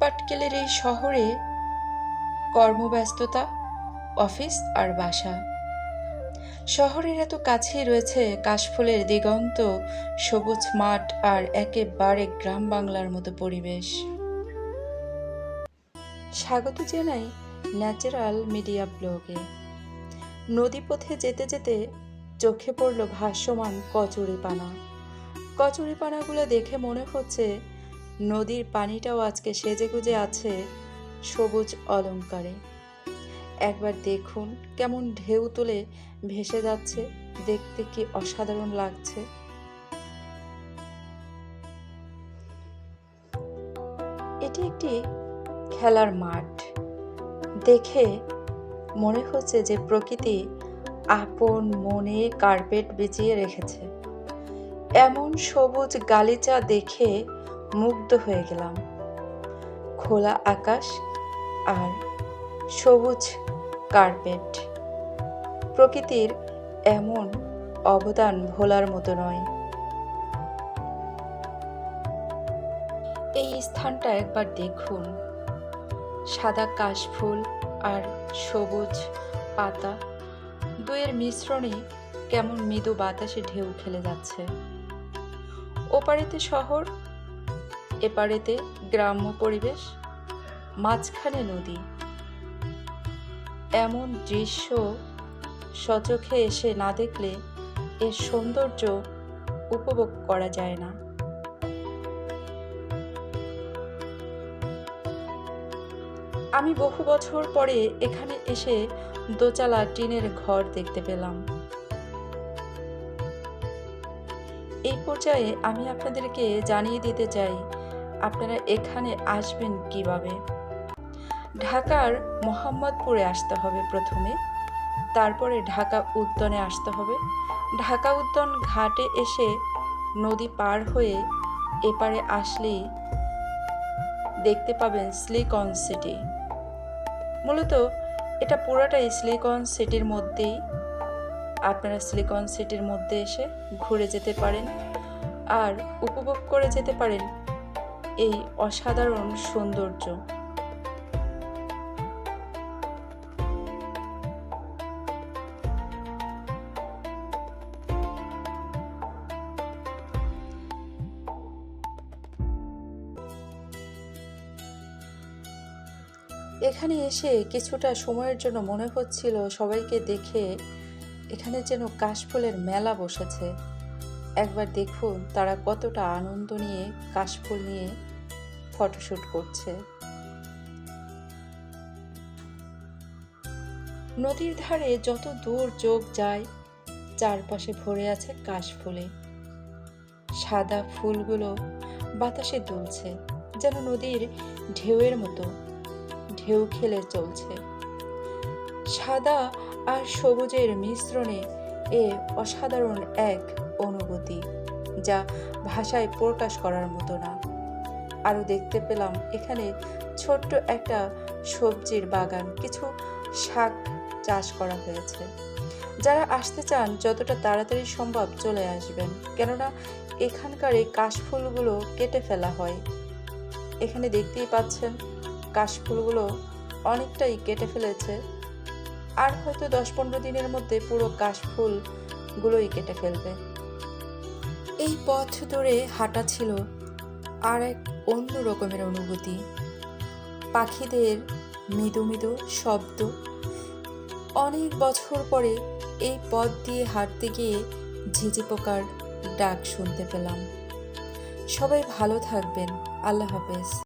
পাটকেলের এই শহরে কর্মব্যস্ততা, অফিস আর বাসা। শহরের এত কাছেই রয়েছে কাশফুলের দিগন্ত, সবুজ মাঠ আর একেবারে গ্রাম বাংলার মতো পরিবেশ। স্বাগত জানাই ন্যাচারাল মিডিয়া ব্লগে। নদীপথে যেতে যেতে চোখে পড়ল ভাসমান কচুরিপানা। কচুরিপানাগুলো দেখে মনে হচ্ছে নদীর পানিটাও আজকে সেজেগুজে আছে সবুজ অলংকারে একবার দেখুন কেমন ঢেউ তুলে ভেসে যাচ্ছে, দেখতে কি অসাধারণ লাগছে। এটি একটি খেলার মাঠ। দেখে মনে হচ্ছে যে প্রকৃতি আপন মনে কার্পেট বিছিয়ে রেখেছে। এমন সবুজ গালিচা দেখে মুগ্ধ হয়ে গেলাম। খোলা আকাশ আর সবুজ কার্পেট। প্রকৃতির এমন অবদান ভোলার মতো নয়। এই স্থানটা একবার দেখুন। সাদা কাশফুল আর সবুজ পাতা দুয়ের মিশ্রণে কেমন মৃদু বাতাসে ঢেউ খেলে যাচ্ছে। ওপারেতে শহর এপারেতে গ্রাম্য পরিবেশ, মাঝখানে নদী। এমন দৃশ্য সচোখে এসে না দেখলে এর সৌন্দর্য উপভোগ করা যায় না। আমি বহু বছর পরে এখানে এসে দোচালা টিনের ঘর দেখতে পেলাম। এই পর্যায়ে আমি আপনাদেরকে জানিয়ে দিতে চাই আপনারা এখানে আসবেন কীভাবে? ঢাকার মোহাম্মদপুরে আসতে হবে প্রথমে, তারপরে ঢাকা উদ্যানে আসতে হবে। ঢাকা উদ্যান ঘাটে এসে নদী পার হয়ে এপারে আসলেই দেখতে পাবেন স্লিকন সিটি। মূলত এটা পুরোটাই স্লিকন সিটির মধ্যেই আপনারা স্লিকন সিটির মধ্যে এসে ঘুরে যেতে পারেন আর উপভোগ করে যেতে পারেন এই অসাধারণ সৌন্দর্য। এখানে এসে কিছুটা সময়ের জন্য মনে হচ্ছিল সবাইকে দেখে এখানে যেন কাশফুলের মেলা বসেছে। একবার দেখুন তারা কতটা আনন্দ নিয়ে, কাশফুল নিয়ে ফটোশ্যুট করছে। নদীর ধারে যত দূর চোখ যায়, চারপাশে ভরে আছে কাশফুলে। সাদা ফুলগুলো বাতাসে দুলছে, যেন নদীর ঢেউয়ের মতো, ঢেউ খেলে চলছে। সাদা আর সবুজের মিশ্রণে এ অসাধারণ এক অনুভূতি, যা ভাষায় প্রকাশ করার মতো না। আরও দেখতে পেলাম, এখানে ছোট্ট একটা সবজির বাগান, কিছু শাক চাষ করা হয়েছে। যারা আসতে চান, যতটা তাড়াতাড়ি সম্ভব চলে আসবেন, কেননা এখানকার এই কাশফুলগুলো কেটে ফেলা হয়। এখানে দেখতেই পাচ্ছেন, কাশফুলগুলো অনেকটাই কেটে ফেলেছে। আর হয়তো দশ পনেরো দিনের মধ্যে পুরো কাশফুলগুলোই কেটে ফেলবে। এই পথ ধরে হাঁটা ছিল আর এক অন্য রকমের অনুভূতি। পাখিদের মৃদু মৃদু শব্দ। অনেক বছর পরে এই পথ দিয়ে হাঁটতে গিয়ে ঝিঝি পোকার ডাক শুনতে পেলাম। সবাই ভালো থাকবেন। আল্লাহ হাফেজ।